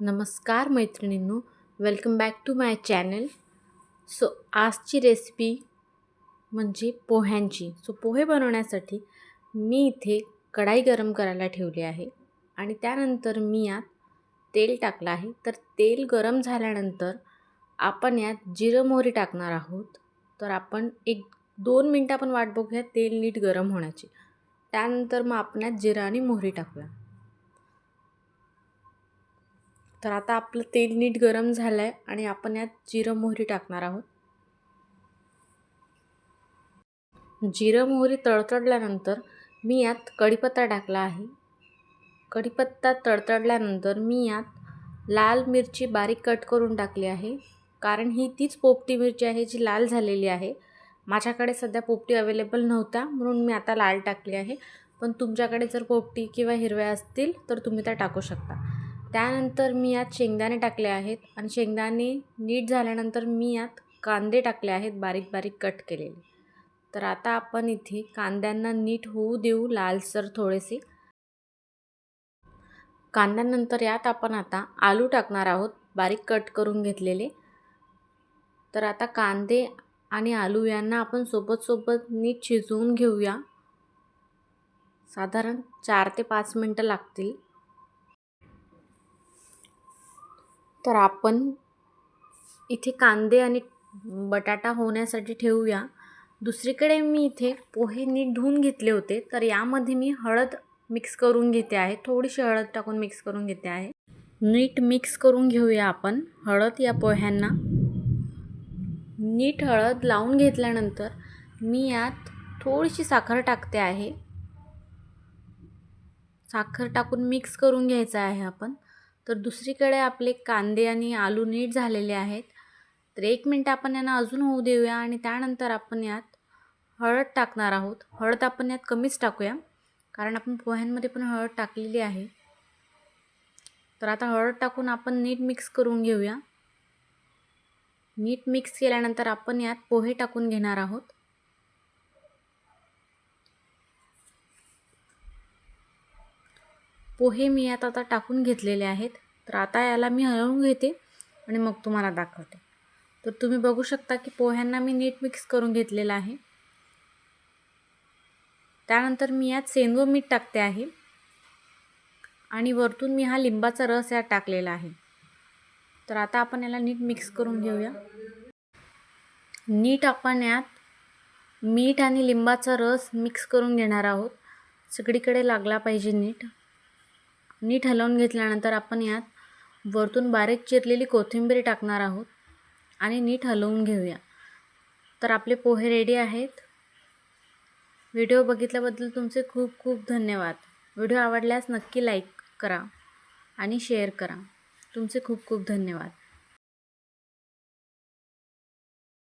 नमस्कार मैत्रिणींनो welcome back to my channel so आजची रेसिपी म्हणजे पोह्यांची. सो पोहे बनवण्यासाठी मी इथे कढाई गरम करायला ठेवली आहे आणि त्यानंतर मी यात तेल टाकलं आहे. तर तेल गरम झाल्यानंतर आपण यात जिरं मोहरी टाकणार आहोत. तर आपण एक दोन मिनटं आपण वाट बघूया तेल नीट गरम होण्याची. त्यानंतर मग आपण यात जिरं आणि मोहरी टाकूया. तर आता आपलं तेल नीट गरम झालं आहे आणि आपण यात जिरं मोहरी टाकणार आहोत. जिरं मोहरी तडतडल्यानंतर मी यात कढीपत्ता टाकला आहे. कढीपत्ता तडतडल्यानंतर मी यात लाल मिरची बारीक कट करून टाकली आहे. कारण ही तीच पोपटी मिरची आहे जी लाल झालेली आहे. माझ्याकडे सध्या पोपटी अवेलेबल नव्हत्या म्हणून मी आता लाल टाकली आहे. पण तुमच्याकडे जर पोपटी किंवा हिरव्या असतील तर तुम्ही त्या टाकू शकता. त्यानंतर मी यात शेंगदाणे टाकले आहेत आणि शेंगदाणे नीट झाल्यानंतर मी यात कांदे टाकले आहेत बारीक बारीक कट केलेले. तर आता आपण इथे कांद्यांना नीट होऊ देऊ लालसर थोडेसे. कांद्यानंतर यात आपण आता आलू टाकणार आहोत बारीक कट करून घेतलेले. तर आता कांदे आणि आलू यांना आपण सोबत सोबत नीट शिजवून घेऊया. साधारण चार ते पाच मिनटं लागतील. तर आपण इथे कांदे आणि बटाटा होण्यासाठी ठेवूया. दुसरीकडे मी इथे पोहे नीट धुवून घेतले होते तर यामध्ये मी हळद मिक्स करून घेते आहे. थोडीशी हळद टाकून मिक्स करून घेते आहे. नीट मिक्स करून घेऊया आपण हळद या पोह्यांना. नीट हळद लावून घेतल्यानंतर मी यात थोडीशी साखर टाकते आहे. साखर टाकून मिक्स करून घ्यायचं आहे आपण. तर दुसरीकडे आपले कांदे आणि आलू नीट झालेले आहेत. तर एक मिनटं आपण यांना अजून होऊ देऊया आणि त्यानंतर आपण यात हळद टाकणार आहोत. हळद आपण यात कमीच टाकूया कारण आपण पोह्यांमध्ये पण हळद टाकलेली आहे. तर आता हळद टाकून आपण नीट मिक्स करून घेऊया. नीट मिक्स केल्यानंतर आपण यात पोहे टाकून घेणार आहोत. पोहे मी यात आता टाकून घेतलेले आहेत. तर आता याला मी हलवून घेते आणि मग तुम्हाला दाखवते. तर तुम्ही बघू शकता की पोह्यांना मी नीट मिक्स करून घेतलेलं आहे. त्यानंतर मी यात सेंदव मीठ टाकते आहे. आणि वरतून मी हा लिंबाचा रस यात टाकलेला आहे. तर आता आपण याला नीट मिक्स करून घेऊया. नीट आपण यात मीठ आणि लिंबाचा रस मिक्स करून घेणार आहोत. सगळीकडे लागला पाहिजे नीट. नीट हलवून घेतल्यानंतर आपण यात वरतून बारीक चिरलेली कोथिंबीर टाकणार आहोत आणि नीट हलवून घेऊया. तर आपले पोहे रेडी आहेत. व्हिडिओ बघितल्याबद्दल तुमचे खूप खूप धन्यवाद. व्हिडिओ आवडल्यास नक्की लाईक करा आणि शेअर करा. तुमचे खूप खूप धन्यवाद.